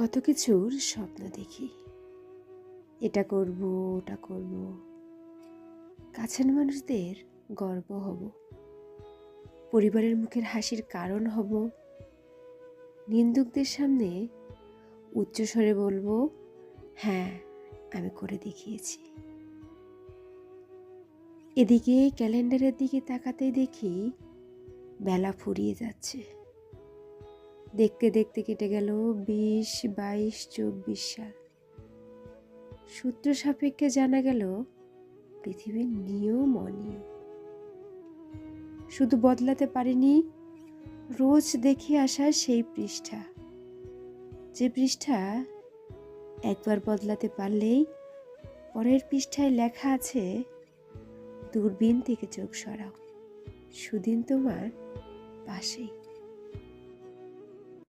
কত কিছুর স্বপ্ন দেখি। এটা করব, ওটা করব। কাছের মানুষদের গর্ব হব। পরিবারের মুখের হাসির কারণ হব। নিন্দুকদের সামনে উচ্চস্বরে বলব হ্যাঁ আমি করে দেখিয়েছি। এদিকে ক্যালেন্ডারের দিকে তাকাতেই দেখি, বেলা ফুরিয়ে যাচ্ছে। দেখতে দেখতে কেটে গেল বিশ, বাইশ, চব্বিশ সাল। সূত্র সাপেক্ষে জানা গেল, পৃথিবীর নিয়ম অনিয়ম। শুধু বদলাতে পারিনি, রোজ দেখে আসা সেই পৃষ্ঠা। যে পৃষ্ঠা একবার বদলাতে পারলেই পরের পৃষ্ঠায় লেখা আছে, দূরবীন থেকে চোখ সরাও, সুদিন তোমার পাশেই।